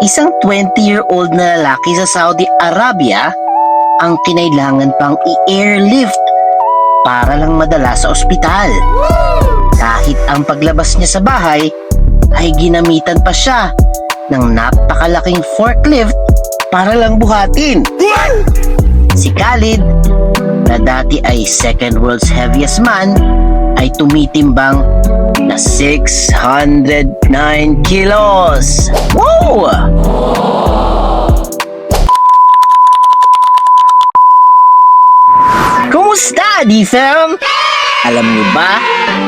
Isang 20-year-old na lalaki sa Saudi Arabia ang kinailangan pang i-airlift para lang madala sa ospital. Kahit ang paglabas niya sa bahay ay ginamitan pa siya ng napakalaking forklift para lang buhatin. Si Khalid, na dati ay second world's heaviest man, ay tumitimbang na 609 kilos. Wow! Kumusta, D-Fam? Alam niyo ba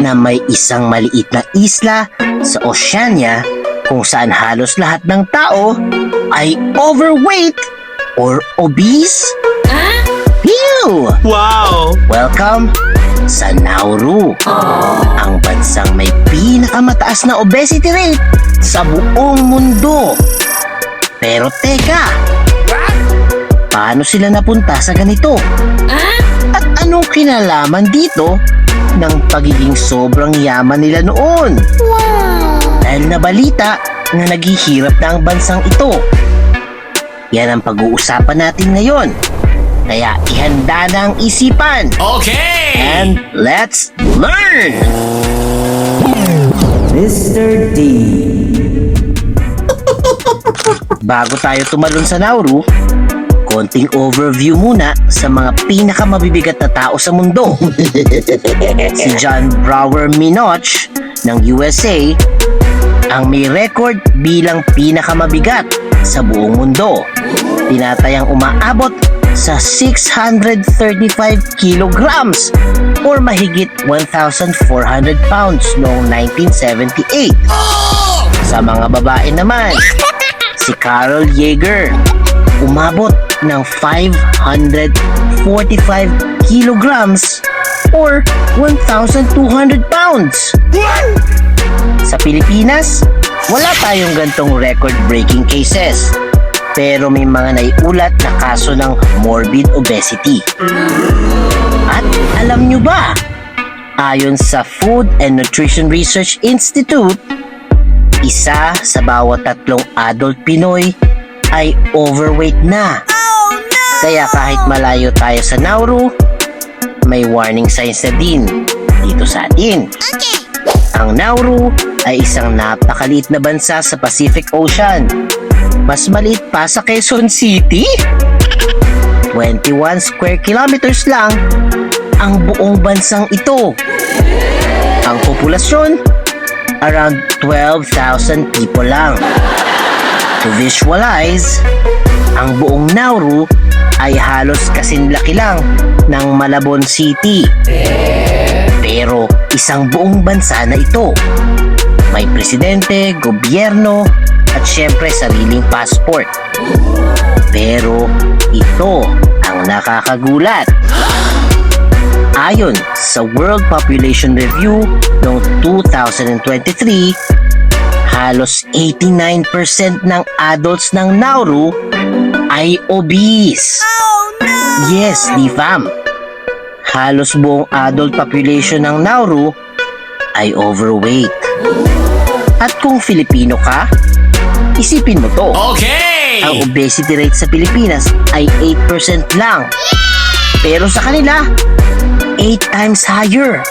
na may isang maliit na isla sa Oceania kung saan halos lahat ng tao ay overweight or obese? Ew! Wow! Welcome sa Nauru, ang bansang may pinakamataas na obesity rate sa buong mundo. Pero teka, paano sila napunta sa ganito? At anong kinalaman dito ng pagiging sobrang yaman nila noon? Dahil nabalita na naghihirap na ang bansang ito. Yan ang pag-uusapan natin ngayon. Kaya ihanda na ang isipan. Okay! And let's learn! Mr. D. Bago tayo tumalon sa Nauru, konting overview muna sa mga pinakamabibigat na tao sa mundo. si John Brower Minoch ng USA ang may record bilang pinakamabigat sa buong mundo. Tinatayang umaabot sa 635 kilograms or mahigit 1,400 pounds noong 1978. Sa mga babae naman, si Carol Yeager umabot ng 545 kilograms or 1,200 pounds. Sa Pilipinas, wala tayong gantong record-breaking cases. Pero may mga naiulat na kaso ng morbid obesity. At alam nyo ba, ayon sa Food and Nutrition Research Institute, isa sa bawat tatlong adult Pinoy ay overweight na. Kaya kahit malayo tayo sa Nauru, may warning signs na din dito sa atin. Ang Nauru ay isang napakaliit na bansa sa Pacific Ocean. Mas maliit pa sa Quezon City. 21 square kilometers lang ang buong bansang ito. Ang populasyon, around 12,000 people lang. To visualize, ang buong Nauru ay halos kasinlaki lang ng Malabon City. Pero isang buong bansa na ito. May presidente, gobyerno, at syempre sariling passport. Pero ito ang nakakagulat. Ayon sa World Population Review noong 2023, halos 89% ng adults ng Nauru ay obese. Yes, di fam. Halos buong adult population ng Nauru ay overweight. At kung Filipino ka, isipin mo to. Okay! Ang obesity rate sa Pilipinas ay 8% lang. Pero sa kanila, 8 times higher.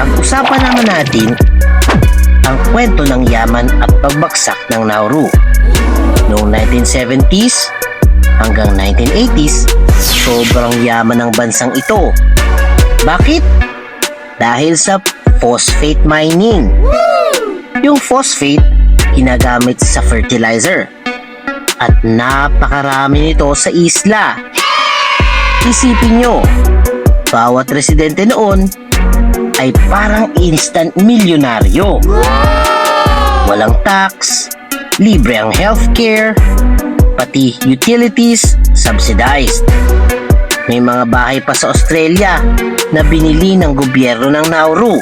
Ang usapan naman natin, ang kwento ng yaman at pagbagsak ng Nauru. Noong 1970s hanggang 1980s, sobrang yaman ng bansang ito. Bakit? Dahil sa phosphate mining. Yung phosphate, ginagamit sa fertilizer. At napakarami nito sa isla. Isipin nyo, bawat residente noon ay parang instant milyonaryo. Walang tax, libre ang healthcare, pati utilities subsidized. May mga bahay pa sa Australia na binili ng gobyerno ng Nauru.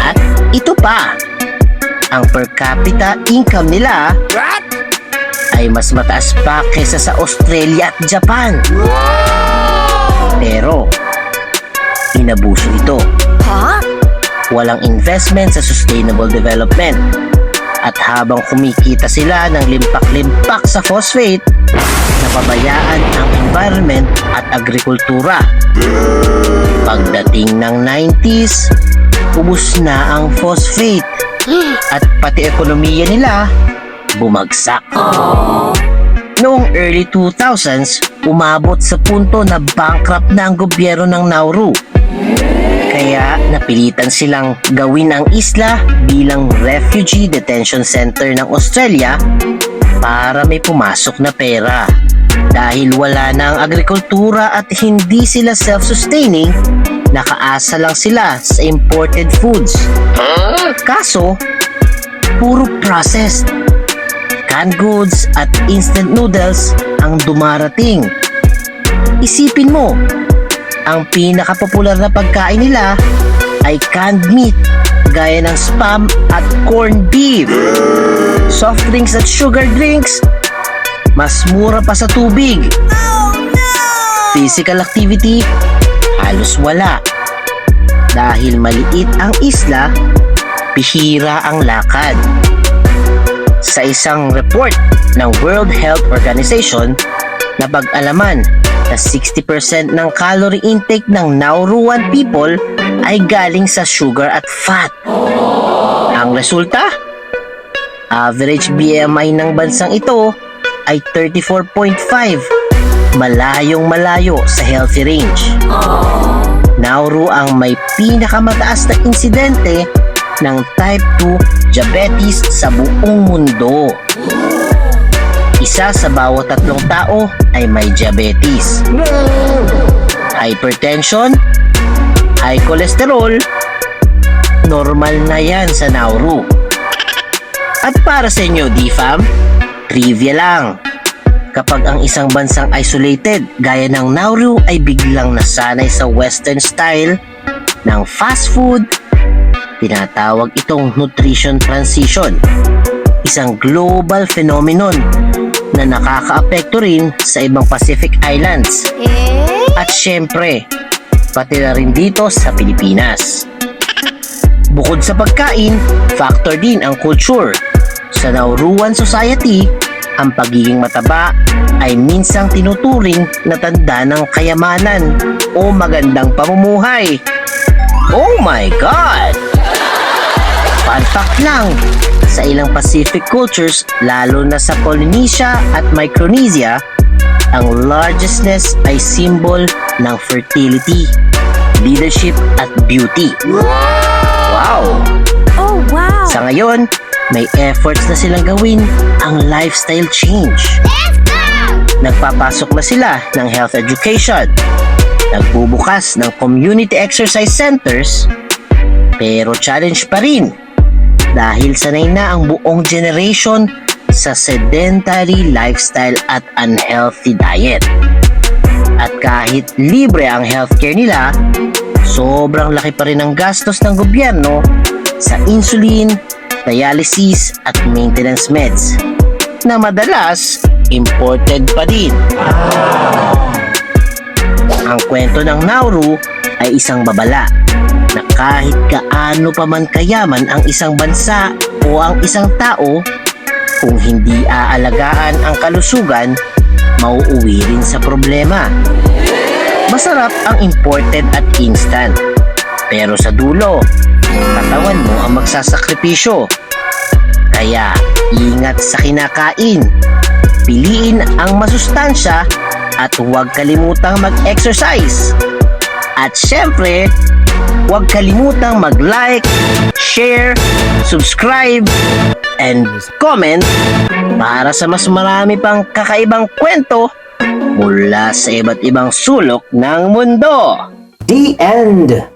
At ito pa, ang per capita income nila ay mas mataas pa kaysa sa Australia at Japan. Pero, inabuso ito. Ha? Walang investment sa sustainable development. At habang kumikita sila ng limpak-limpak sa phosphate, napabayaan ang environment at agrikultura. Pagdating ng 90s, ubus na ang phosphate at pati ekonomiya nila bumagsak. Noong early 2000s, umabot sa punto na bankrupt na ang gobyerno ng Nauru. Kaya napilitan silang gawin ang isla bilang refugee detention center ng Australia para may pumasok na pera. Dahil wala na ang agrikultura at hindi sila self-sustaining, nakaasa lang sila sa imported foods. Kaso, puro processed. Canned goods at instant noodles ang dumarating. Isipin mo, ang pinakapopular na pagkain nila ay canned meat gaya ng spam at corned beef. Soft drinks at sugar drinks, mas mura pa sa tubig. Physical activity, halos wala. Dahil maliit ang isla, bihira ang lakad. Sa isang report ng World Health Organization, napag-alaman na 60% ng calorie intake ng Nauruan people ay galing sa sugar at fat. Ang resulta? Average BMI ng bansang ito ay 34.5, malayong malayo sa healthy range. Nauru ang may pinakamataas na insidente ng type 2 diabetes sa buong mundo. Isa sa bawat tatlong tao ay may diabetes. Hypertension, high cholesterol, normal na yan sa Nauru. At para sa inyo, DFAM, trivia lang. Kapag ang isang bansang isolated gaya ng Nauru ay biglang nasanay sa western style ng fast food, tinatawag itong nutrition transition. Isang global phenomenon na nakakaapekto rin sa ibang Pacific Islands. At syempre, pati na rin dito sa Pilipinas. Bukod sa pagkain, factor din ang culture. Sa Nauruan Society, ang pagiging mataba ay minsang tinuturing na tanda ng kayamanan o magandang pamumuhay. Oh my God! Fun fact lang, sa ilang Pacific cultures, lalo na sa Polynesia at Micronesia, ang largestness ay symbol ng fertility, leadership at beauty. Wow! Oh, wow! Sa ngayon, may efforts na silang gawin ang lifestyle change. Nagpapasok na sila ng health education. Nagbubukas ng community exercise centers. Pero challenge pa rin dahil sanay na ang buong generation sa sedentary lifestyle at unhealthy diet. At kahit libre ang healthcare nila, sobrang laki pa rin ang gastos ng gobyerno sa insulin, dialysis at maintenance meds na madalas imported pa din. Ang kwento ng Nauru ay isang babala na kahit kaano pa man kayaman ang isang bansa o ang isang tao, kung hindi aalagaan ang kalusugan, mauuwi rin sa problema. Masarap ang imported at instant. Pero sa dulo, katawan mo ang magsasakripisyo. Kaya, ingat sa kinakain. Piliin ang masustansya at huwag kalimutang mag-exercise. At syempre, huwag kalimutang mag-like, share, subscribe, and comment para sa mas marami pang kakaibang kwento mula sa iba't ibang sulok ng mundo. The end!